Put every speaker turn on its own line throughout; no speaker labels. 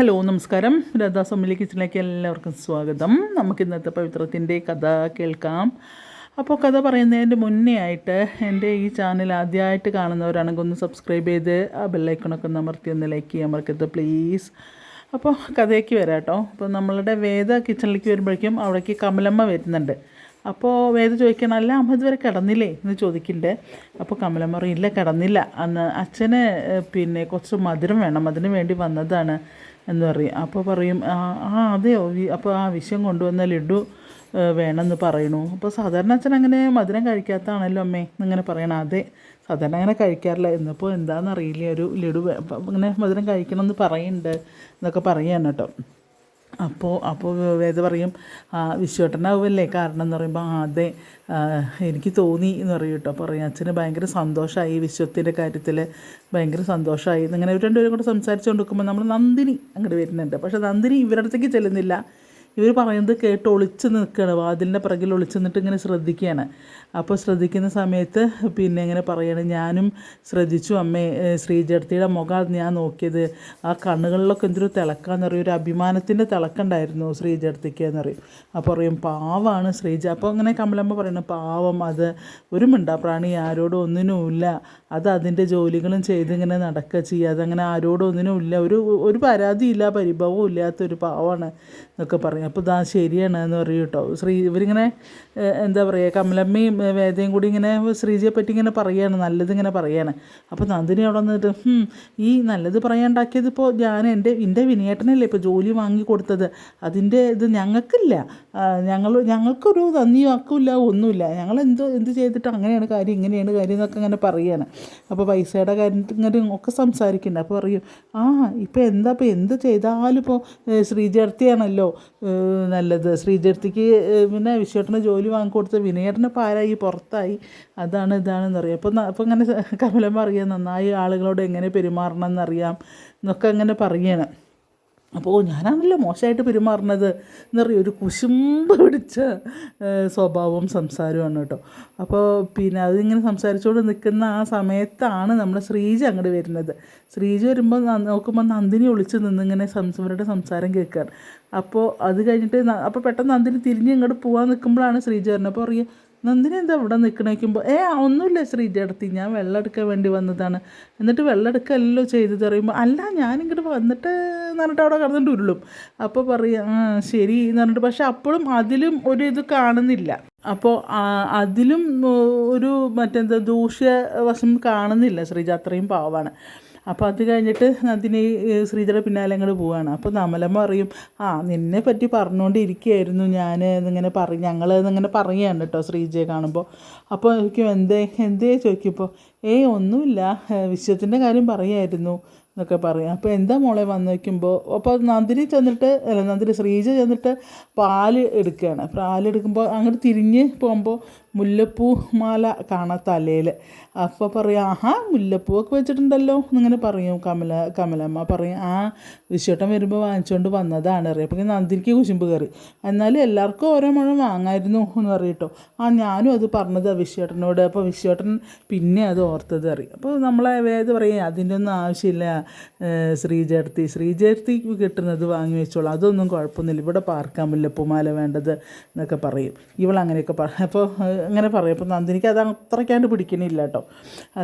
Hello നമസ്കാരം. രാധാ സമ്മിലി കിച്ചണിലേക്ക് എല്ലാവർക്കും സ്വാഗതം. നമുക്ക് ഇന്നത്തെ പവിത്രത്തിന്റെ കഥ കേൾക്കാം. അപ്പോൾ കഥ പറയുന്നതിന്റെ മുന്നേ ആയിട്ട് എന്റെ ഈ ചാനൽ ആദ്യമായിട്ട് കാണുന്നവരാണെങ്കിൽ ഒന്ന് സബ്സ്ക്രൈബ് ചെയ്ത് ആ ബെല്ലൈക്കണൊക്കെ ഒന്ന് അമർത്തി ഒന്ന് ലൈക്ക് ചെയ്യാൻ മറക്കരുത് പ്ലീസ് അപ്പോൾ കഥയ്ക്ക് വരാം കേട്ടോ. അപ്പോൾ നമ്മളുടെ വേദ കിച്ചണിലേക്ക് വരുമ്പോഴേക്കും അവിടേക്ക് കമലമ്മ വരുന്നുണ്ട്. അപ്പോൾ വേദ ചോദിക്കണം അല്ല അമ്മ ഇതുവരെ കിടന്നില്ലേ? എന്ന് ചോദിക്കണ്ടേ. അപ്പോൾ കമലം പറയും ഇല്ല കിടന്നില്ല. അന്ന് അച്ഛന് പിന്നെ കുറച്ച് മധുരം വേണം. അതിന് വേണ്ടി വന്നതാണ്. എന്ന് പറയും. അപ്പോൾ പറയും ആ അതെയോ? അപ്പോൾ ആ വിഷയം കൊണ്ടുവന്ന ലഡു വേണമെന്ന് പറയണു അപ്പോൾ സാധാരണ അച്ഛൻ അങ്ങനെ മധുരം കഴിക്കാത്തതാണല്ലോ അമ്മേ എന്നിങ്ങനെ പറയണം. അതെ സാധാരണ അങ്ങനെ കഴിക്കാറില്ല. ഇന്നിപ്പോൾ എന്താണെന്നറിയില്ല ഒരു ലഡു ഇങ്ങനെ മധുരം കഴിക്കണമെന്ന് പറയുന്നുണ്ട് എന്നൊക്കെ പറയാണ് കേട്ടോ. അപ്പോൾ അപ്പോൾ വേദ പറയും വിശ്വട്ടനാവുമല്ലേ കാരണം? എന്ന് പറയുമ്പോൾ അതെ. എനിക്ക് തോന്നി എന്ന് പറയും കേട്ടോ. അപ്പോൾ പറയും അച്ഛന് ഭയങ്കര സന്തോഷമായി വിശ്വത്തിന്റെ കാര്യത്തിൽ ഭയങ്കര സന്തോഷമായി ഇവർ രണ്ടുപേരും കൂടെ സംസാരിച്ചുകൊണ്ട് നിൽക്കുമ്പോൾ നമ്മൾ നന്ദിനി അങ്ങോട്ട് വരുന്നുണ്ട്. പക്ഷേ നന്ദിനി ഇവരുടെ അടുത്തേക്ക് ചെല്ലുന്നില്ല. ഇവർ പറയുന്നത് കേട്ട് ഒളിച്ച് നിൽക്കുകയാണ്. വാതിലിന്റെ പിറകിൽ ഒളിച്ച് നിന്നിട്ട് ഇങ്ങനെ ശ്രദ്ധിക്കുകയാണ്. അപ്പോൾ ശ്രദ്ധിക്കുന്ന സമയത്ത് പിന്നെ ഇങ്ങനെ പറയാണ് ഞാനും ശ്രദ്ധിച്ചു അമ്മേ ശ്രീജടത്തിയുടെ മുഖം ഞാൻ നോക്കിയത് ആ കണ്ണുകളിലൊക്കെ എന്തൊരു തിളക്കാന്ന് പറയും. ഒരു അഭിമാനത്തിന്റെ തിളക്കുണ്ടായിരുന്നു ശ്രീജടത്തിക്ക് എന്ന് പറയും. അപ്പോൾ പറയും പാവമാണ് ശ്രീജ അപ്പോൾ അങ്ങനെ കമലമ്മ പറയുന്നത് പാവം അത് ഒരു മിണ്ടാപ്രാണി ആരോടും ഒന്നിനുമില്ല അത് അതിന്റെ ജോലികളും ചെയ്ത് ഇങ്ങനെ നടക്കുക ചെയ്യുക അതങ്ങനെ ആരോടും ഒന്നിനുമില്ല ഒരു ഒരു പരാതിയില്ല പരിഭവവും ഇല്ലാത്തൊരു പാവമാണ് എന്നൊക്കെ പറയും. അപ്പോൾ ഇതാ ശരിയാണ് എന്ന് പറയും കേട്ടോ ശ്രീ ഇവരിങ്ങനെ എന്താ പറയുക കമലമ്മയും വേദയും കൂടി ഇങ്ങനെ ശ്രീജിയെ പറ്റി ഇങ്ങനെ പറയുകയാണ് നല്ലതിങ്ങനെ പറയുകയാണ് അപ്പോൾ നന്ദിനി അവിടെ വന്നിട്ട് "ഹും, ഈ നല്ലത് പറയാണ്ടാക്കിയത് ഇപ്പോൾ ഞാൻ എന്റെ എന്റെ വിനയേട്ടനല്ലേ ഇപ്പോൾ ജോലി വാങ്ങി കൊടുത്തത്? അതിന്റെ ഇത് ഞങ്ങൾക്കില്ല. ഞങ്ങൾ ഞങ്ങൾക്കൊരു നന്ദിയും അക്കില്ല ഒന്നുമില്ല. ഞങ്ങൾ എന്തോ എന്ത് ചെയ്തിട്ട് അങ്ങനെയാണ് കാര്യം ഇങ്ങനെയാണ് കാര്യം എന്നൊക്കെ ഇങ്ങനെ പറയുകയാണ് അപ്പോൾ പൈസയുടെ കാര്യത്തിൽ ഇങ്ങനെ ഒക്കെ സംസാരിക്കുന്നുണ്ട്. അപ്പോൾ പറയും ആ ഇപ്പോൾ എന്താ ഇപ്പോൾ എന്ത് ചെയ്താലും ഇപ്പോൾ ശ്രീജർത്തിയാണല്ലോ നല്ലത്. ശ്രീജർത്തിക്ക് പിന്നെ വിശ്വട്ടന് ജോലി വാങ്ങിക്കൊടുത്ത് വിനയേട്ടന് പാരായി പുറത്തായി. അതാണ് ഇതാണെന്ന് അറിയാം. അപ്പോൾ അപ്പോൾ ഇങ്ങനെ കമലം അറിയാം നന്നായി ആളുകളോട് എങ്ങനെ പെരുമാറണം എന്നറിയാം എന്നൊക്കെ അങ്ങനെ പറയുകയാണ്. അപ്പോൾ ഞാനാണല്ലോ മോശമായിട്ട് പെരുമാറുന്നത്. എന്നറിയും? ഒരു കുശുമ്പ് പിടിച്ച സ്വഭാവം സംസാരമാണ് കേട്ടോ. അപ്പോൾ പിന്നെ അതിങ്ങനെ സംസാരിച്ചുകൊണ്ട് നിൽക്കുന്ന ആ സമയത്താണ് നമ്മുടെ ശ്രീജ അങ്ങോട്ട് വരുന്നത്. ശ്രീജ വരുമ്പോൾ നോക്കുമ്പോൾ നന്ദിനി ഒളിച്ച് നിന്നിങ്ങനെ ഇങ്ങനെ സംസ് സംസാരം കേൾക്കുകയാണ് അപ്പോൾ അത് കഴിഞ്ഞിട്ട് അപ്പോൾ പെട്ടെന്ന് നന്ദിനി തിരിഞ്ഞ് ഇങ്ങോട്ട് പോകാൻ നിൽക്കുമ്പോഴാണ് ശ്രീജ വരുന്നത്. അപ്പോൾ പറയും നന്ദിനി എന്താ ഇവിടെ നിൽക്കണേക്കുമ്പോൾ ഏ ഒന്നുമില്ല ശ്രീജടത്തി ഞാൻ വെള്ളം എടുക്കാൻ വേണ്ടി വന്നതാണ്. എന്നിട്ട് വെള്ളം എടുക്കല്ലോ ചെയ്തു തറിയുമ്പോൾ അല്ല ഞാനിങ്ങോട്ട് വന്നിട്ട് എന്ന് അവിടെ കിടന്നിട്ട് ഉരുളും. അപ്പോൾ പറയാം ശരി എന്ന് പറഞ്ഞിട്ട്. പക്ഷെ അപ്പോഴും അതിലും ഒരു ഇത് കാണുന്നില്ല. അപ്പോൾ അതിലും ഒരു മറ്റെന്താ ദൂഷ്യ വശം കാണുന്നില്ല ശ്രീജ. അത്രയും പാവാണ്. അപ്പോൾ അത് കഴിഞ്ഞിട്ട് നന്ദിനി ശ്രീധര പിന്നാലെ അങ്ങോട്ട് പോവാണ്. അപ്പോൾ നമലമ്മ പറയും ആ നിന്നെ പറ്റി പറഞ്ഞുകൊണ്ടിരിക്കുകയായിരുന്നു ഞാൻ എന്നിങ്ങനെ പറയും ഞങ്ങൾ എന്നിങ്ങനെ പറയുകയാണ് കേട്ടോ ശ്രീജയെ കാണുമ്പോൾ അപ്പോൾ ചോദിക്കും എന്തേ എന്തേ ചോദിക്കുമ്പോൾ ഏയ് ഒന്നുമില്ല വിശ്വത്തിന്റെ കാര്യം പറയായിരുന്നു എന്നൊക്കെ പറയും. അപ്പോൾ എന്താ മോളെ വന്ന് വയ്ക്കുമ്പോൾ അപ്പോൾ നന്ദിനി ചെന്നിട്ട് അല്ല നന്ദിനി ശ്രീജ ചെന്നിട്ട് പാൽ എടുക്കുകയാണ് പാൽ എടുക്കുമ്പോൾ അങ്ങോട്ട് തിരിഞ്ഞ് പോകുമ്പോൾ മുല്ലപ്പൂ മാല കാണാം തലയിൽ അപ്പോൾ പറയും ആഹാ മുല്ലപ്പൂവൊക്കെ വെച്ചിട്ടുണ്ടല്ലോ. എന്നിങ്ങനെ പറയും കമല കമലമ്മ. പറയും ആ വിശ്വട്ടൻ വരുമ്പോൾ വാങ്ങിച്ചുകൊണ്ട് വന്നതാണ്. അറിയാം അപ്പോൾ നന്ദിനിക്ക് കുശുമ്പ് കയറി എന്നാലും എല്ലാവർക്കും ഓരോ മുഴം വാങ്ങായിരുന്നു എന്ന് പറയട്ടോ. ആ ഞാനും അത് പറഞ്ഞത് വിശ്വട്ടനോട്. അപ്പോൾ വിശ്വട്ടൻ പിന്നെ അത് ഓർത്തത് അറിയും അപ്പോൾ നമ്മളെ വേദ പറയും അതിന്റെ ഒന്നും ആവശ്യമില്ല ശ്രീചേർത്തി ശ്രീചേർത്തി കിട്ടുന്നത് വാങ്ങി വെച്ചോളൂ. അതൊന്നും കുഴപ്പമൊന്നുമില്ല. ഇവിടെ പാർക്കാൻ മുല്ലപ്പൂമാല വേണ്ടത് എന്നൊക്കെ പറയും. ഇവൾ അങ്ങനെയൊക്കെ പറ അപ്പോൾ അങ്ങനെ പറയും. അപ്പോൾ നന്ദിനിക്ക് അത് അത്രയ്ക്കാണ്ട് പിടിക്കണില്ല കേട്ടോ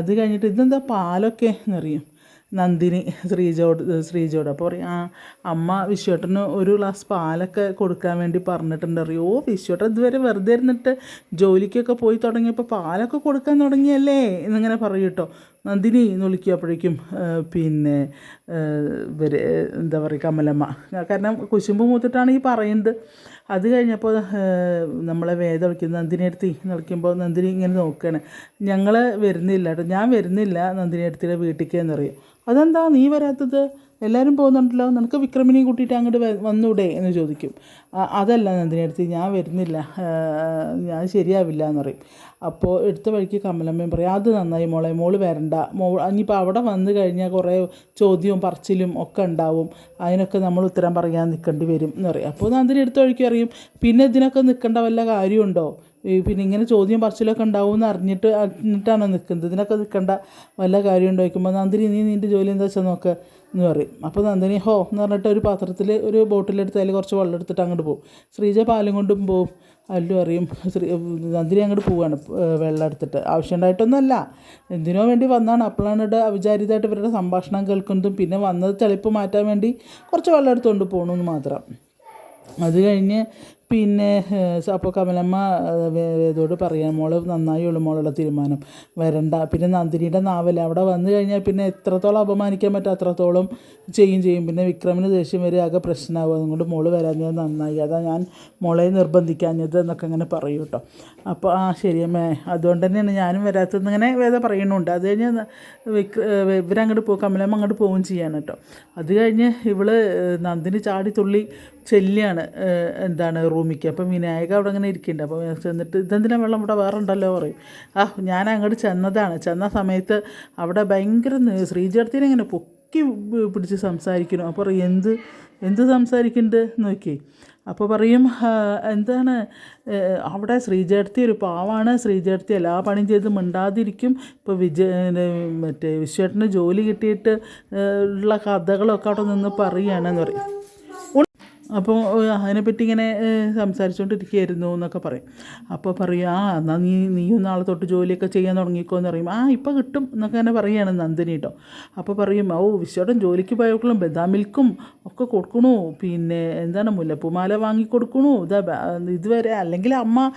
അത് കഴിഞ്ഞിട്ട് ഇതെന്താ പാലൊക്കെ എന്നറിയും നന്ദിനി ശ്രീജോട് ശ്രീജോട്. അപ്പോൾ പറയും ആ അമ്മ വിശ്വട്ടന് ഒരു ഗ്ലാസ് പാലൊക്കെ കൊടുക്കാൻ വേണ്ടി പറഞ്ഞിട്ടുണ്ട്. അറിയോ ഓ വിശ്വട്ടൻ ഇതുവരെ വെറുതെ ഇരുന്നിട്ട് ജോലിക്കൊക്കെ പോയി തുടങ്ങിയപ്പോൾ പാലൊക്കെ കൊടുക്കാൻ തുടങ്ങിയല്ലേ? എന്നിങ്ങനെ പറയും നന്ദിനി എന്ന് വിളിക്കുമ്പോഴേക്കും പിന്നെ വരെ എന്താ പറയുക കമലമ്മ. കാരണം കുശുമ്പ് മൂത്തിട്ടാണ് ഈ പറയുന്നത്. അത് കഴിഞ്ഞപ്പോൾ നമ്മളെ വേദ വിളിക്കുന്നത് നന്ദിനി അടുത്ത് വിളിക്കുമ്പോൾ നന്ദിനി ഇങ്ങനെ നോക്കുകയാണ്. ഞങ്ങൾ വരുന്നില്ല കേട്ടോ ഞാൻ വരുന്നില്ല നന്ദിനി അടുത്തിയുടെ വീട്ടിലേക്ക് എന്ന് പറയും. അതെന്താ നീ വരാത്തത്? എല്ലാവരും പോകുന്നുണ്ടല്ലോ നിനക്ക് വിക്രമിനെയും കൂട്ടിയിട്ട് അങ്ങോട്ട് വന്നൂടെ എന്ന് ചോദിക്കും. അതല്ല നന്ദിനടുത്ത് ഞാൻ വരുന്നില്ല. ഞാൻ ശരിയാവില്ല എന്ന് പറയും. അപ്പോൾ എടുത്ത വഴിക്ക് കമലമ്മയും പറയും അത് നന്നായി മോളെ മോൾ വരണ്ട. മോ ഇനിയിപ്പോൾ അവിടെ വന്നു കഴിഞ്ഞാൽ കുറേ ചോദ്യവും പറച്ചിലും ഒക്കെ ഉണ്ടാവും. അതിനൊക്കെ നമ്മൾ ഉത്തരം പറയാൻ നിൽക്കേണ്ടി വരും എന്ന് പറയും. അപ്പോൾ നന്ദിനി എടുത്ത വഴിക്ക് അറിയും പിന്നെ ഇതിനൊക്കെ നിൽക്കേണ്ട വല്ല കാര്യമുണ്ടോ? പിന്നെ ഇങ്ങനെ ചോദ്യം പറച്ചിലൊക്കെ ഉണ്ടാവും എന്ന് അറിഞ്ഞിട്ട് അറിഞ്ഞിട്ടാണോ നിൽക്കുന്നത്? ഇതിനൊക്കെ നിൽക്കേണ്ട വല്ല കാര്യം ഉണ്ടോ ചോദിക്കുമ്പോൾ നന്ദിനി നീ നിന്റെ ജോലി എന്താ വെച്ചാൽ നോക്ക്. എന്ന് പറയും. അപ്പോൾ നന്ദിനി ഹോ എന്ന് പറഞ്ഞിട്ട് ഒരു പാത്രത്തിൽ ഒരു ബോട്ടിലെടുത്ത് അതിൽ കുറച്ച് വെള്ളം എടുത്തിട്ട് അങ്ങോട്ട് പോകും ശ്രീജ പാലും കൊണ്ടും പോവും. അല്ലു അറിയും ശ്രീ നന്ദിനി അങ്ങോട്ട് പോവാണ് വെള്ളം എടുത്തിട്ട്. ആവശ്യമുണ്ടായിട്ടൊന്നുമല്ല. എന്തിനോ വേണ്ടി വന്നാണ്. അപ്പോഴാണ് ഇവിടെ അവിചാരിതമായിട്ട് ഇവരുടെ സംഭാഷണം കേൾക്കുന്നതും. പിന്നെ വന്നത് ചെളിപ്പ് മാറ്റാൻ വേണ്ടി കുറച്ച് വെള്ളം എടുത്തുകൊണ്ട് പോകണമെന്ന് മാത്രം. അത് കഴിഞ്ഞ് പിന്നെ അപ്പോൾ കമലമ്മ വേദോട് പറയാം മോൾ നന്നായി ഉള്ളു മോളുള്ള തീരുമാനം. വരണ്ട. പിന്നെ നന്ദിനിയുടെ നാവൽ അവിടെ വന്നു കഴിഞ്ഞാൽ പിന്നെ എത്രത്തോളം അപമാനിക്കാൻ പറ്റും അത്രത്തോളം ചെയ്യും ചെയ്യും. പിന്നെ വിക്രമിന് ദേഷ്യം വരെ ആകെ പ്രശ്നമാകും. അതുകൊണ്ട് മോൾ വരാഞ്ഞത് നന്നായി. അതാ ഞാൻ മോളെ നിർബന്ധിക്കാഞ്ഞത് എന്നൊക്കെ അങ്ങനെ പറയും കേട്ടോ. അപ്പോൾ ആ ശരിയമ്മേ അതുകൊണ്ട് തന്നെയാണ് ഞാനും വരാത്തതെന്ന് ഇങ്ങനെ വേദ പറയണുണ്ട് അത് കഴിഞ്ഞ് ഇവരങ്ങോട്ട് പോകും കമലമ്മ അങ്ങോട്ട് പോവുകയും ചെയ്യാണ് കേട്ടോ. അത് കഴിഞ്ഞ് ഇവൾ നന്ദിനി ചാടി തുള്ളി ചെല്ലിയാണ് എന്താണ് റൂമിക്ക്. അപ്പം വിനായക അവിടെ അങ്ങനെ ഇരിക്കുന്നുണ്ട്. അപ്പോൾ ചെന്നിട്ട് ഇതെന്തിനാ വെള്ളം ഇവിടെ വേറെ ഉണ്ടല്ലോ? പറയും. ആ ഞാൻ അങ്ങോട്ട് ചെന്നതാണ്. ചെന്ന സമയത്ത് അവിടെ ഭയങ്കര ന- ശ്രീചേർത്തിനെ ഇങ്ങനെ പൊക്കി പിടിച്ച് സംസാരിക്കണം അപ്പോൾ എന്ത് എന്ത് സംസാരിക്കുന്നുണ്ട് നോക്കി. അപ്പോൾ പറയും എന്താണ് അവിടെ ശ്രീചേർത്തി ഒരു പാവാണ്. ശ്രീചേർത്തി എല്ലാ പണിയും ചെയ്ത് മിണ്ടാതിരിക്കും. ഇപ്പോൾ വിജയ മറ്റേ വിശ്വേട്ടന് ജോലി കിട്ടിയിട്ട് ഉള്ള കഥകളൊക്കെ അവിടെ നിന്ന് പറയുകയാണെന്ന് പറയും. അപ്പോൾ അതിനെപ്പറ്റി ഇങ്ങനെ സംസാരിച്ചുകൊണ്ടിരിക്കുകയായിരുന്നു എന്നൊക്കെ പറയും. അപ്പോൾ പറയും ആ എന്നാൽ നീ നീയും നാളെ തൊട്ട് ജോലിയൊക്കെ ചെയ്യാൻ തുടങ്ങിക്കോ എന്ന് പറയും. ആ ഇപ്പം കിട്ടും എന്നൊക്കെ തന്നെ പറയുകയാണ് നന്ദിനി കേട്ടോ അപ്പോൾ പറയും ഓ വിശ്വടൻ ജോലിക്ക് പോയപ്പോഴും ബദാം മിൽക്കും ഒക്കെ കൊടുക്കണു. പിന്നെ എന്താണ് മുല്ലപ്പൂമാല വാങ്ങിക്കൊടുക്കണു. ഇതാ ഇതുവരെ അല്ലെങ്കിൽ അമ്മ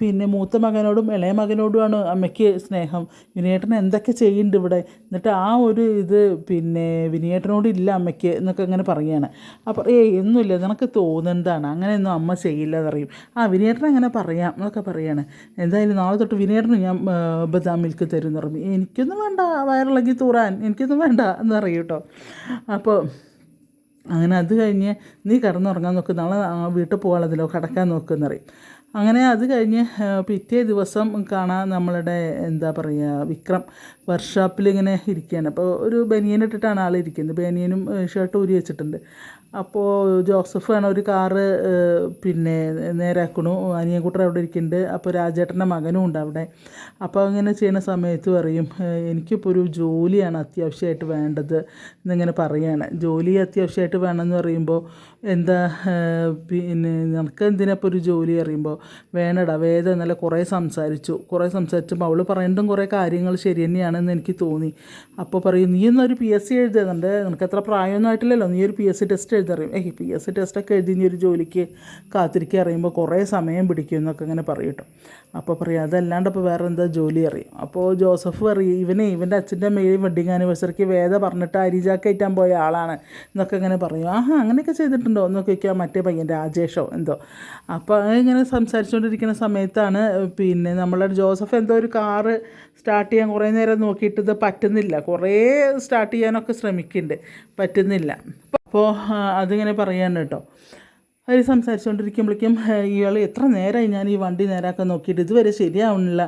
പിന്നെ മൂത്ത മകനോടും ഇളയ മകനോടുമാണ് അമ്മയ്ക്ക് സ്നേഹം. വിനയേട്ടൻ എന്തൊക്കെ ചെയ്യുന്നുണ്ട് ഇവിടെ? എന്നിട്ട് ആ ഒരു ഇത് പിന്നെ വിനയേട്ടനോട് ഇല്ല അമ്മയ്ക്ക് എന്നൊക്കെ അങ്ങനെ പറയുകയാണ് അപ്പോൾ ഏയ് ഒന്നുമില്ല. നിനക്ക് തോന്നുന്നതാണ്. അങ്ങനെയൊന്നും അമ്മ ചെയ്യില്ല എന്നറിയും ആ വിനയേട്ടൻ അങ്ങനെ പറയാം. എന്നൊക്കെ പറയാണ്. എന്തായാലും നാളെ തൊട്ട് വിനേട്ടന് ഞാൻ ബദാം മിൽക്ക് തരും എന്ന് പറയും എനിക്കൊന്നും വേണ്ട. വയറിളകി തൂറാൻ. എനിക്കൊന്നും വേണ്ട എന്ന് പറയും കേട്ടോ. അപ്പോൾ അങ്ങനെ അത് കഴിഞ്ഞ് നീ കിടന്നുറങ്ങാൻ നോക്ക്. നാളെ വീട്ടിൽ പോകാനുള്ളതിലോ കിടക്കാൻ നോക്കുമെന്ന് പറയും. അങ്ങനെ അത് കഴിഞ്ഞ് പിറ്റേ ദിവസം കാണാൻ നമ്മളുടെ എന്താ പറയുക വിക്രം വർക്ക്ഷോപ്പിൽ ഇങ്ങനെ ഇരിക്കുകയാണ്. അപ്പോൾ ഒരു ബനിയൻ ഇട്ടിട്ടാണ് ആൾ ഇരിക്കുന്നത്. ബനിയനും ഷർട്ട് ഊരി വെച്ചിട്ടുണ്ട്. അപ്പോൾ ജോസഫ് ആണ് ഒരു കാറ് പിന്നെ നേരാക്കണു. അനിയൻകുട്ടർ അവിടെ ഇരിക്കുന്നുണ്ട് അപ്പോൾ രാജേട്ടന്റെ മകനും ഉണ്ട് അവിടെ. അപ്പോൾ അങ്ങനെ ചെയ്യുന്ന സമയത്ത് പറയും എനിക്കിപ്പോൾ ഒരു ജോലിയാണ് അത്യാവശ്യമായിട്ട് വേണ്ടത് എന്നിങ്ങനെ പറയുകയാണ് ജോലി അത്യാവശ്യമായിട്ട് വേണമെന്ന് പറയുമ്പോൾ എന്താ പിന്നെ നിനക്ക് എന്തിനാപ്പോൾ ഒരു ജോലി അറിയുമ്പോൾ വേണടാ വേദ ഇന്നലെ കുറേ സംസാരിച്ചു. കുറേ സംസാരിച്ചപ്പോൾ അവൾ പറയുന്നതും കുറേ കാര്യങ്ങൾ ശരി തന്നെയാണെന്ന് എനിക്ക് തോന്നി. അപ്പോൾ പറയും നീ എന്നൊരു പി എസ് സി എഴുതുന്നുണ്ട് നിനക്ക് അത്ര പ്രായമൊന്നും ആയിട്ടില്ലല്ലോ. നീ ഒരു പി എസ് സി ടെസ്റ്റ് എഴുതറിയും ഏഹ് പി എസ് സി ടെസ്റ്റൊക്കെ എഴുതി നീ ഒരു ജോലിക്ക് കാത്തിരിക്കുക അറിയുമ്പോൾ കുറേ സമയം പിടിക്കും എന്നൊക്കെ ഇങ്ങനെ പറയും അപ്പോൾ പറയും അതല്ലാണ്ട് അപ്പോൾ വേറെ എന്താ ജോലി? അറിയും അപ്പോൾ ജോസഫ് പറയും ഇവനെ ഇവന്റെ അച്ഛന്റെ മെയിൽ വെഡിങ് ആനിവേഴ്സറിക്ക് വേദ പറഞ്ഞിട്ട് അരിജാക്കയറ്റാൻ പോയ ആളാണ് എന്നൊക്കെ ഇങ്ങനെ പറയും. ആഹാ അങ്ങനെയൊക്കെ ചെയ്തിട്ടുണ്ടോ? എന്നൊക്കെ ചോദിക്കുക മറ്റേ പയ്യൻ രാജേഷോ എന്തോ. അപ്പോൾ ഇങ്ങനെ സംസാരിച്ചുകൊണ്ടിരിക്കുന്ന സമയത്താണ് പിന്നെ നമ്മളെ ജോസഫ് എന്തോ ഒരു കാറ് സ്റ്റാർട്ട് ചെയ്യാൻ കുറേ നേരം നോക്കിയിട്ട് ഇത് പറ്റുന്നില്ല. കുറേ സ്റ്റാർട്ട് ചെയ്യാനൊക്കെ ശ്രമിക്കുന്നുണ്ട് പറ്റുന്നില്ല. അപ്പോൾ അതിങ്ങനെ പറയാനാണ് കേട്ടോ. അവർ സംസാരിച്ചുകൊണ്ടിരിക്കുമ്പോഴേക്കും ഇയാൾ എത്ര നേരമായി ഞാൻ ഈ വണ്ടി നേരാക്കാൻ നോക്കിയിട്ട്? ഇതുവരെ ശരിയാവുന്നില്ല.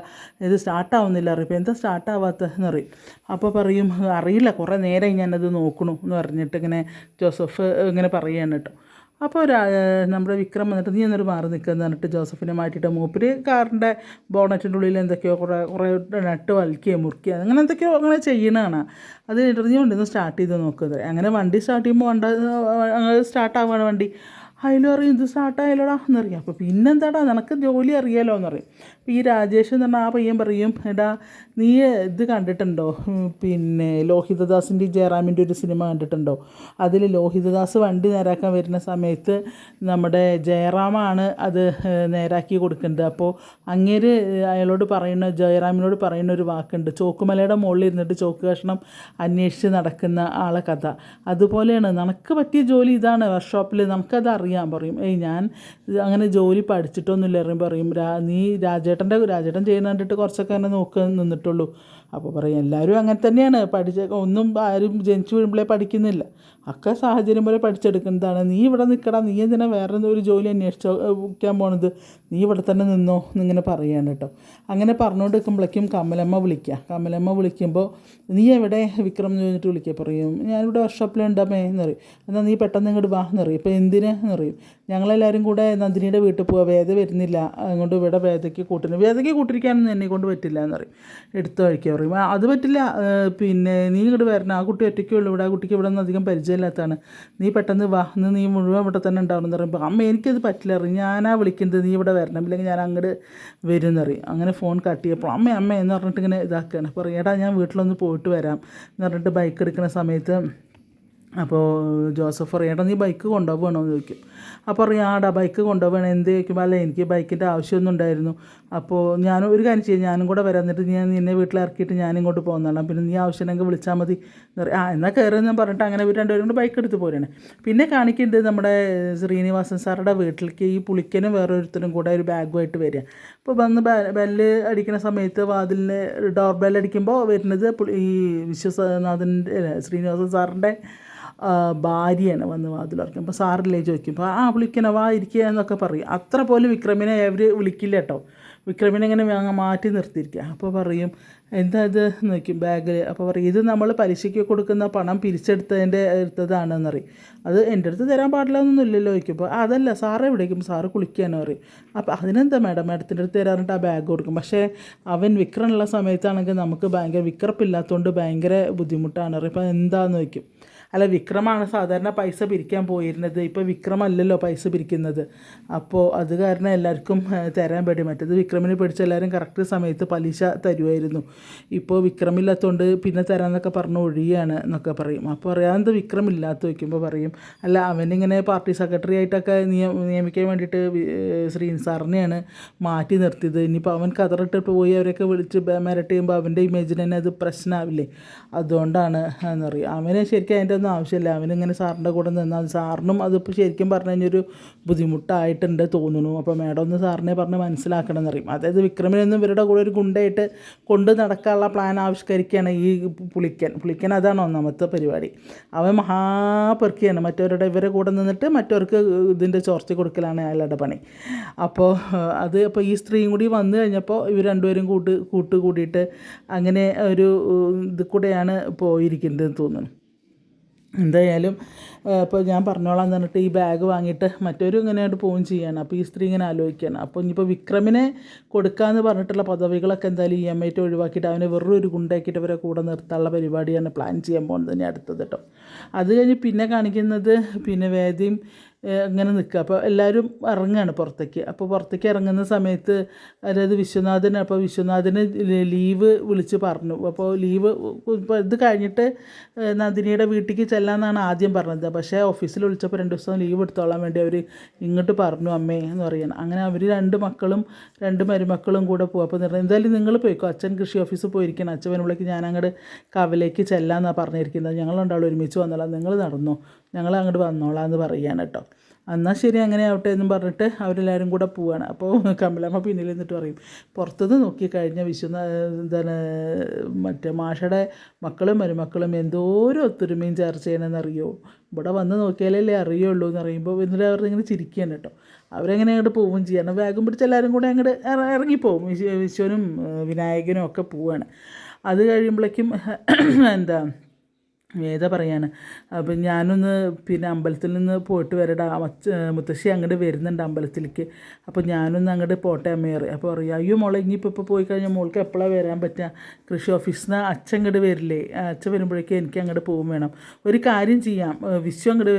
ഇത് സ്റ്റാർട്ടാവുന്നില്ല. അറിയിപ്പോൾ എന്താ സ്റ്റാർട്ടാവാത്തതെന്ന് അറിയും അപ്പോൾ പറയും അറിയില്ല കുറേ നേരമായി ഞാനത് നോക്കണു എന്ന് പറഞ്ഞിട്ട് ഇങ്ങനെ ജോസഫ് ഇങ്ങനെ പറയുകയാണ് കേട്ടോ. അപ്പോൾ ഒരു നമ്മുടെ വിക്രം വന്നിട്ട് നീ എന്നൊരു മാറി നിൽക്കുക പറഞ്ഞിട്ട് ജോസഫിനെ മാറ്റിയിട്ട് മൂപ്പര് കാറിന്റെ ബോണറ്റിന്റെ ഉള്ളിൽ എന്തൊക്കെയോ കുറേ കുറേ നട്ട് വലിക്കുകയും മുറിക്കുക അങ്ങനെ എന്തൊക്കെയോ അങ്ങനെ ചെയ്യണതാണ്. അത് കഴിഞ്ഞിട്ട് സ്റ്റാർട്ട് ചെയ്ത് നോക്കുന്നത് അങ്ങനെ വണ്ടി സ്റ്റാർട്ട് ചെയ്യുമ്പോൾ വണ്ട സ്റ്റാർട്ടാവുകയാണ് വണ്ടി. അതിലും അറിയും ഇത് സ്റ്റാർട്ടായാലോടാ എന്നറിയാം. അപ്പോൾ പിന്നെന്താടാ നിനക്ക് ജോലി അറിയാലോ എന്നറിയും അപ്പോൾ ഈ രാജേഷ് എന്ന് പറഞ്ഞാൽ ആ പയ്യൻ പറയും എടാ നീ ഇത് കണ്ടിട്ടുണ്ടോ? പിന്നെ ലോഹിതദാസിന്റെ ജയറാമിന്റെ ഒരു സിനിമ കണ്ടിട്ടുണ്ടോ? അതിൽ ലോഹിതദാസ് വണ്ടി നേരാക്കാൻ വരുന്ന സമയത്ത് നമ്മുടെ ജയറാമാണ് അത് നേരാക്കി കൊടുക്കുന്നത്. അപ്പോൾ അങ്ങേര് അയാളോട് പറയുന്ന ജയറാമിനോട് പറയുന്ന ഒരു വാക്കുണ്ട് ചോക്കുമലയുടെ മുകളിൽ ഇരുന്നിട്ട് ചോക്ക് കഷ്ണം അന്വേഷിച്ച് നടക്കുന്ന ആളെ കഥ. അതുപോലെയാണ് നിനക്ക് പറ്റിയ ജോലി ഇതാണ് വർക്ക്ഷോപ്പിൽ നമുക്കത് അറിയാം. പറയും ഏയ് ഞാൻ അങ്ങനെ ജോലി പഠിച്ചിട്ടൊന്നുമില്ല പറയും രാ നീ രാജേട്ടന്റെ രാജേട്ടൻ ചെയ്യുന്ന കണ്ടിട്ട് കുറച്ചൊക്കെ അങ്ങനെ നോക്കാൻ നിന്നിട്ടുള്ളൂ. അപ്പോൾ പറയും എല്ലാവരും അങ്ങനെ തന്നെയാണ്. പഠിച്ച ഒന്നും ആരും ജനിച്ചു വീഴുമ്പോഴേ പഠിക്കുന്നില്ല. ഒക്കെ സാഹചര്യം പോലെ പഠിച്ചെടുക്കുന്നതാണ്. നീ ഇവിടെ നിൽക്കടാ നീ എന്തിനാ വേറെ ഒരു ജോലി അന്വേഷിക്കാൻ പോണത്? നീ ഇവിടെ തന്നെ നിന്നോ എന്നിങ്ങനെ പറയാണ് കേട്ടോ. അങ്ങനെ പറഞ്ഞുകൊണ്ട് നിൽക്കുമ്പോഴേക്കും കമലമ്മ വിളിക്കുക കമലമ്മ വിളിക്കുമ്പോൾ നീ എവിടെ? വിക്രം എന്ന് ചോദിച്ചിട്ട് വിളിക്കുക പറയും ഞാനിവിടെ വർക്ക്ഷോപ്പിലുണ്ടമ്മേ എന്ന് പറയും. എന്നാൽ നീ പെട്ടെന്ന് ഇങ്ങോട്ട് വാ എന്ന് പറയും. ഇപ്പോൾ എന്തിനാ? എന്ന് പറയും. ഞങ്ങളെല്ലാവരും കൂടെ നന്ദിനിയുടെ വീട്ടിൽ പോവുക വേദ വരുന്നില്ല. അതുകൊണ്ട് ഇവിടെ വേദയ്ക്ക് കൂട്ടുന്നു വേദയ്ക്ക് കൂട്ടിരിക്കാനൊന്നും എന്നെ കൊണ്ട് പറ്റില്ല എന്ന് പറയും. എടുത്തു കഴിക്കുക പറയും. അത് പറ്റില്ല. പിന്നെ നീ ഇങ്ങോട്ട് വരണം. ആ കുട്ടി ഒറ്റയ്ക്കേ ഉള്ളൂ ഇവിടെ. ആ കുട്ടിക്ക് ഇവിടെ ഒന്നും അധികം പരിചയമില്ലാത്തതാണ്. നീ പെട്ടെന്ന് വാ. ഇന്ന് നീ മുഴുവൻ ഇവിടെ തന്നെ ഉണ്ടാവണം എന്ന് പറയുമ്പോൾ അമ്മ എനിക്കത് പറ്റില്ല. അറിയും ഞാനാ വിളിക്കുന്നത്. നീ ഇവിടെ വരണം. ഇല്ലെങ്കിൽ ഞാൻ അങ്ങോട്ട് വരും എന്നറിയും അങ്ങനെ ഫോൺ കട്ട് ചെയ്യപ്പോൾ അമ്മ അമ്മ എന്ന് പറഞ്ഞിട്ട് ഇങ്ങനെ ഇതാക്കുകയാണ് അപ്പോൾ എടാ ഞാൻ വീട്ടിലൊന്ന് പോയിട്ട് വരാം എന്ന് പറഞ്ഞിട്ട് ബൈക്ക് എടുക്കുന്ന സമയത്ത് അപ്പോൾ ജോസഫ് പറയും നീ ബൈക്ക് കൊണ്ടുപോകണോ എന്ന് ചോദിക്കും. അപ്പോൾ പറയും ആടാ ബൈക്ക് കൊണ്ടുപോകണം. എന്ത് ചോദിക്കുമ്പോൾ അല്ല എനിക്ക് ബൈക്കിന്റെ ആവശ്യമൊന്നും ഉണ്ടായിരുന്നു. അപ്പോൾ ഞാൻ ഒരു കാര്യം ചെയ്യും ഞാനും കൂടെ വരാം. എന്നിട്ട് ഞാൻ നിന്നെ വീട്ടിൽ വീട്ടിലിറക്കിയിട്ട് ഞാൻ ഇങ്ങോട്ട് പോകുന്നതാണ്. പിന്നെ നീ ആവശ്യമുണ്ടെങ്കിൽ വിളിച്ചാൽ മതി എന്ന് പറയും. ആ എന്നാൽ കയറുമെന്ന് പറഞ്ഞിട്ട് അങ്ങനെ ഇവർ രണ്ടുപേരും കൂടെ ബൈക്ക് എടുത്ത് പോരാണ്. പിന്നെ കാണിക്കുന്നുണ്ട് നമ്മുടെ ശ്രീനിവാസൻ സാറുടെ വീട്ടിലേക്ക് ഈ പുളിക്കനും വേറൊരുത്തരും കൂടെ ഒരു ബാഗുമായിട്ട് വരിക. അപ്പോൾ വന്ന് ബെല്ല് അടിക്കുന്ന സമയത്ത് വാതിലിന് ഡോർ ബെല്ലടിക്കുമ്പോൾ വരുന്നത് ഈ വിശ്വനാഥന്റെ ശ്രീനിവാസൻ സാറിന്റെ ഭാര്യയാണ് വന്ന് വാതിലുറക്കും അപ്പോൾ സാറില്ലേ ചോദിക്കുമ്പോൾ ആ വിളിക്കണ? വാ ഇരിക്കുക എന്നൊക്കെ പറയും. അത്ര പോലും വിക്രമിനെ അവർ വിളിക്കില്ല കേട്ടോ. വിക്രമിനെ ഇങ്ങനെ മാറ്റി നിർത്തിയിരിക്കുക അപ്പോൾ പറയും എന്താ ഇത്? നോക്കും ബാഗിൽ അപ്പോൾ പറയും ഇത് നമ്മൾ പലിശയ്ക്ക് കൊടുക്കുന്ന പണം പിരിച്ചെടുത്തതിന്റെ എടുത്തതാണെന്ന് പറയും. അത് എന്റെ അടുത്ത് തരാൻ പാടില്ല എന്നൊന്നും ഇല്ലല്ലോ ചോദിക്കുമ്പോൾ അതല്ല സാറെ വിളിക്കും സാറ് കുളിക്കാനോ പറയും. അപ്പോൾ അതിനെന്താ മാഡം? മാഡത്തിന്റെ അടുത്ത് തരാറിട്ട് ആ ബാഗ് കൊടുക്കും. പക്ഷേ അവൻ വിക്രമുള്ള സമയത്താണെങ്കിൽ നമുക്ക് ഭയങ്കര വിക്രപ്പില്ലാത്തതുകൊണ്ട് ഭയങ്കര ബുദ്ധിമുട്ടാണ്. പറയും അപ്പോൾ എന്താണെന്ന് ചോദിക്കും. അല്ല വിക്രമാണ് സാധാരണ പൈസ പിരിക്കാൻ പോയിരുന്നത്. ഇപ്പോൾ വിക്രമല്ലല്ലോ പൈസ പിരിക്കുന്നത്. അപ്പോൾ അത് കാരണം എല്ലാവർക്കും തരാൻ പേടി. മറ്റേത് വിക്രമിനെ പിടിച്ച എല്ലാവരും കറക്റ്റ് സമയത്ത് പലിശ തരുമായിരുന്നു ഇപ്പോൾ വിക്രമില്ലാത്തതുകൊണ്ട് പിന്നെ തരാമെന്നൊക്കെ പറഞ്ഞ് ഒഴിയാണ് എന്നൊക്കെ പറയും. അപ്പോൾ അറിയാവുന്നത് വിക്രം വിക്രമില്ലാത്ത വയ്ക്കുമ്പോൾ പറയും. അല്ല അവനിങ്ങനെ പാർട്ടി സെക്രട്ടറി ആയിട്ടൊക്കെ നിയ നിയമിക്കാൻ വേണ്ടിയിട്ട് ശ്രീൻ ശ്രീ സാറിനെയാണ് മാറ്റി നിർത്തിയത്. ഇനിയിപ്പോൾ അവൻ കതറിട്ട് പോയി അവരൊക്കെ വിളിച്ച് മിരട്ടി ചെയ്യുമ്പോൾ അവന്റെ ഇമേജിന് തന്നെ അത് പ്രശ്നമാവില്ലേ അതുകൊണ്ടാണ് എന്ന് പറയും. അവന് ശരിക്കും അതിന്റെ ഒന്നും ആവശ്യമില്ല. അവനിങ്ങനെ സാറിന്റെ കൂടെ നിന്നാൽ സാറിനും അതിപ്പോൾ ശരിക്കും പറഞ്ഞു കഴിഞ്ഞാൽ ഒരു ബുദ്ധിമുട്ടായിട്ടുണ്ട് തോന്നുന്നു. അപ്പോൾ മേഡം ഒന്ന് സാറിനെ പറഞ്ഞ് മനസ്സിലാക്കണം എന്നറിയും അതായത് വിക്രമിനൊന്നും ഇവരുടെ കൂടെ ഒരു ഗുണ്ടായിട്ട് കൊണ്ട് നടക്കാനുള്ള പ്ലാൻ ആവിഷ്കരിക്കുകയാണ് ഈ പുളിക്കൻ. പുളിക്കൻ അതാണ് ഒന്നാമത്തെ പരിപാടി. അവൻ മഹാപെറുക്കിയാണ്. മറ്റവരുടെ ഇവരെ കൂടെ നിന്നിട്ട് മറ്റവർക്ക് ഇതിന്റെ ചോർച്ച കൊടുക്കലാണ് അയാളുടെ പണി. അപ്പോൾ അത് അപ്പോൾ ഈ സ്ത്രീയും കൂടി വന്നു കഴിഞ്ഞപ്പോൾ ഇവർ രണ്ടുപേരും കൂട്ട് കൂട്ട് കൂടിയിട്ട് അങ്ങനെ ഒരു ഇത് കൂടെയാണ് പോയിരിക്കുന്നത് തോന്നുന്നു. എന്തായാലും ഇപ്പോൾ ഞാൻ പറഞ്ഞോളാം എന്ന് പറഞ്ഞിട്ട് ഈ ബാഗ് വാങ്ങിയിട്ട് മറ്റൊരു ഇങ്ങനെയായിട്ട് പോവുകയും ചെയ്യാണ്. അപ്പോൾ ഈ സ്ത്രീ ഇങ്ങനെ ആലോചിക്കുകയാണ്. അപ്പോൾ ഇനിയിപ്പോൾ വിക്രമിനെ കൊടുക്കാമെന്ന് പറഞ്ഞിട്ടുള്ള പദവികളൊക്കെ എന്തായാലും ഇ എം ഐ ടി ഒഴിവാക്കിയിട്ട് അവനെ വെറും ഒരു ഗുണ്ടാക്കിയിട്ട് അവരെ കൂടെ നിർത്താനുള്ള പരിപാടിയാണ് പ്ലാൻ ചെയ്യാൻ പോകുന്നത് തന്നെ അടുത്തത് കേട്ടോ അത് കഴിഞ്ഞ് പിന്നെ കാണിക്കുന്നത് പിന്നെ വേദിയും ഇങ്ങനെ നിൽക്കുക. അപ്പോൾ എല്ലാവരും ഇറങ്ങുകയാണ് പുറത്തേക്ക്. അപ്പോൾ പുറത്തേക്ക് ഇറങ്ങുന്ന സമയത്ത് അതായത് വിശ്വനാഥൻ അപ്പോൾ വിശ്വനാഥന് ലീവ് വിളിച്ച് പറഞ്ഞു. അപ്പോൾ ലീവ് ഇപ്പോൾ ഇത് കഴിഞ്ഞിട്ട് നന്ദിനിയുടെ വീട്ടിലേക്ക് ചെല്ലാമെന്നാണ് ആദ്യം പറഞ്ഞത്. പക്ഷേ ഓഫീസിൽ വിളിച്ചപ്പോൾ രണ്ട് ദിവസം ലീവ് എടുത്തോളാൻ വേണ്ടി അവർ ഇങ്ങോട്ട് പറഞ്ഞു അമ്മേ എന്ന് പറയാൻ അങ്ങനെ അവർ രണ്ട് മക്കളും രണ്ട് മരുമക്കളും കൂടെ പോകും അപ്പോൾ പറഞ്ഞു, എന്തായാലും നിങ്ങൾ പോയിക്കോ. അച്ഛൻ കൃഷി ഓഫീസിൽ പോയിരിക്കണം അച്ഛൻ വരുമ്പോഴേക്ക് ഞാൻ അങ്ങോട്ട് കവലേക്ക് ചെല്ലാമെന്നാണ് പറഞ്ഞിരിക്കുന്നത്. ഞങ്ങളുണ്ടാവുള്ളൂ ഒരുമിച്ച് വന്നോളാം. നിങ്ങൾ നടന്നോ. ഞങ്ങൾ അങ്ങോട്ട് വന്നോളാം എന്ന് പറയുകയാണ് കേട്ടോ എന്നാൽ ശരി അങ്ങനെ ആവട്ടെ എന്നും പറഞ്ഞിട്ട് അവരെല്ലാവരും കൂടെ പോവാണ്. അപ്പോൾ കമലമ്മ പിന്നിൽ നിന്നിട്ട് പറയും പുറത്തുനിന്ന് നോക്കിക്കഴിഞ്ഞാൽ വിശ്വന എന്താണ് മറ്റേ മാഷയുടെ മക്കളും മരുമക്കളും എന്തോരം ഒത്തൊരുമയും ചർച്ച ചെയ്യണമെന്നറിയോ ഇവിടെ വന്ന് നോക്കിയാലല്ലേ അറിയുള്ളൂ എന്ന് പറയുമ്പോൾ എന്നിട്ട് അവർ ഇങ്ങനെ ചിരിക്കുകയാണ് കേട്ടോ അവരെങ്ങനെ അങ്ങോട്ട് പോവുകയും ചെയ്യണം വേഗം പിടിച്ച് എല്ലാവരും കൂടെ അങ്ങോട്ട് ഇറ- ഇറങ്ങിപ്പോവും. വിശ്വ വിശ്വനും വിനായകനും ഒക്കെ പോവുകയാണ് അത് കഴിയുമ്പോഴേക്കും എന്താ വേദ പറയാണ്. അപ്പം ഞാനൊന്ന് പിന്നെ അമ്പലത്തിൽ നിന്ന് പോയിട്ട് വരടാ. അച്ഛ മുത്തശ്ശി അങ്ങോട്ട് വരുന്നുണ്ട് അമ്പലത്തിലേക്ക്. അപ്പോൾ ഞാനൊന്ന് അങ്ങോട്ട് പോട്ടെ അമ്മയേറി അപ്പോൾ പറയും അയ്യോ മോളെ ഇനിയിപ്പോൾ ഇപ്പോൾ പോയി കഴിഞ്ഞാൽ മോൾക്ക് എപ്പോഴാണ് വരാൻ പറ്റുക കൃഷി ഓഫീസിൽ നിന്ന് അച്ഛൻ അങ്ങോട്ട് വരില്ലേ? അച്ഛൻ വരുമ്പോഴേക്കും എനിക്ക് അങ്ങോട്ട് പോകും വേണം. ഒരു കാര്യം ചെയ്യാം. വിശ്വം അങ്ങോട്ട്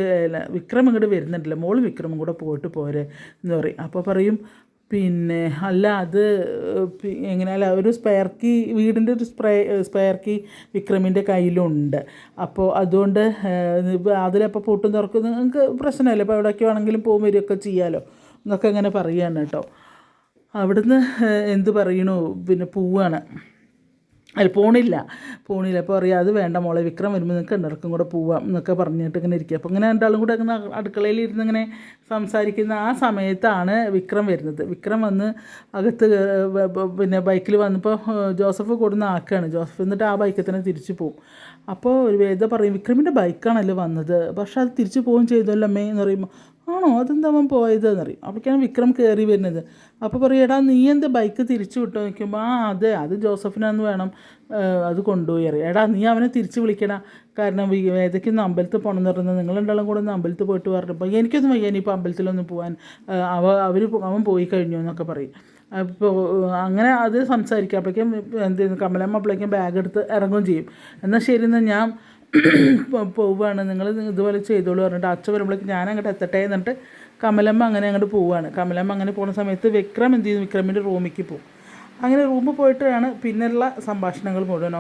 വിക്രം അങ്ങോട്ട് വരുന്നുണ്ടല്ലോ. മോൾ വിക്രമും കൂടെ പോയിട്ട് പോരെ എന്ന് പറയും. അപ്പോൾ പറയും പിന്നെ അല്ല അത് എങ്ങനെയല്ല ഒരു സ്പെയർ കീ വീടിന്റെ ഒരു സ്പ്രേ സ്പെയർ കീ വിക്രമിന്റെ കയ്യിലുണ്ട്. അപ്പോൾ അതുകൊണ്ട് അതിലപ്പോൾ പൂട്ടും തുറക്കും നിങ്ങൾക്ക് പ്രശ്നമല്ല. ഇപ്പോൾ എവിടേക്ക് വേണമെങ്കിലും പോകും വരികയൊക്കെ ചെയ്യാമല്ലോ എന്നൊക്കെ ഇങ്ങനെ പറയുകയാണ് കേട്ടോ. അവിടുന്ന് എന്ത് പറയണു? പിന്നെ പോവാണ്. അല്ല പോണില്ല. പോണില്ല. അപ്പോൾ അറിയാം അത് വേണ്ട മോളെ വിക്രം വരുമ്പോൾ നിങ്ങൾക്ക് രണ്ടുപേർക്കും കൂടെ പോവാം. എന്നൊക്കെ പറഞ്ഞിട്ട് ഇങ്ങനെ ഇരിക്കുക അപ്പോൾ ഇങ്ങനെ രണ്ടാളും കൂടെ ഇങ്ങനെ അടുക്കളയിൽ ഇരുന്ന് ഇങ്ങനെ സംസാരിക്കുന്ന ആ സമയത്താണ് വിക്രം വരുന്നത്. വിക്രം വന്ന് അകത്ത് പിന്നെ ബൈക്കിൽ വന്നപ്പോൾ ജോസഫ് കൊടുന്ന് ആക്കുകയാണ് ജോസഫ് എന്നിട്ട് ആ ബൈക്കിൽ തന്നെ തിരിച്ചു പോകും അപ്പോൾ ഒരു വേദ പറയും വിക്രമിന്റെ ബൈക്കാണല്ലോ വന്നത്. പക്ഷേ അത് തിരിച്ചു പോവുകയും ചെയ്തല്ലോ അമ്മേ എന്ന് പറയുമ്പോൾ ആണോ? അതെന്താ അവൻ പോയത് എന്നറിയും അപ്പോഴേക്കാണ് വിക്രം കയറി വരുന്നത്. അപ്പോൾ പറയും എടാ നീ എന്ത് ബൈക്ക് തിരിച്ചു വിട്ടോ? നിൽക്കുമ്പോൾ ആ അതെ അത് ജോസഫിനാന്ന് വേണം അത് കൊണ്ടുപോയി അറിയാം എടാ നീ അവനെ തിരിച്ച് വിളിക്കടാ. കാരണം ഏതൊക്കെ അമ്പലത്തിൽ പോകണം എന്ന് പറഞ്ഞാൽ നിങ്ങൾ കൂടെ ഒന്ന് അമ്പലത്തിൽ പോയിട്ട് പറഞ്ഞപ്പോൾ എനിക്കൊന്നും വയ്യ ഇനിയിപ്പോൾ അമ്പലത്തിലൊന്നും പോകാൻ അവ അവർ അവൻ പോയി കഴിഞ്ഞു എന്നൊക്കെ പറയും. അപ്പോൾ അങ്ങനെ അത് സംസാരിക്കുക അപ്പോഴേക്കും എന്ത് കമലമ്മ അപ്പോഴേക്കും ബാഗ് എടുത്ത് ഇറങ്ങുകയും ചെയ്യും. എന്നാൽ ശരി എന്നാൽ ഞാൻ പോവുകയാണ് നിങ്ങൾ ഇതുപോലെ ചെയ്തോളൂ പറഞ്ഞിട്ട് അച്ഛ വരുമ്പോഴേക്കും ഞാൻ അങ്ങോട്ട് എത്തട്ടെ എന്നിട്ട് കമലമ്മ അങ്ങനെ അങ്ങോട്ട് പോവുകയാണ് കമലമ്മ അങ്ങനെ പോകുന്ന സമയത്ത് വിക്രം എന്ത് ചെയ്യുന്നു വിക്രമിന്റെ റൂമിലേക്ക് പോകും. അങ്ങനെ റൂമിൽ പോയിട്ടാണ് പിന്നെയുള്ള സംഭാഷണങ്ങൾ മുഴുവൻ.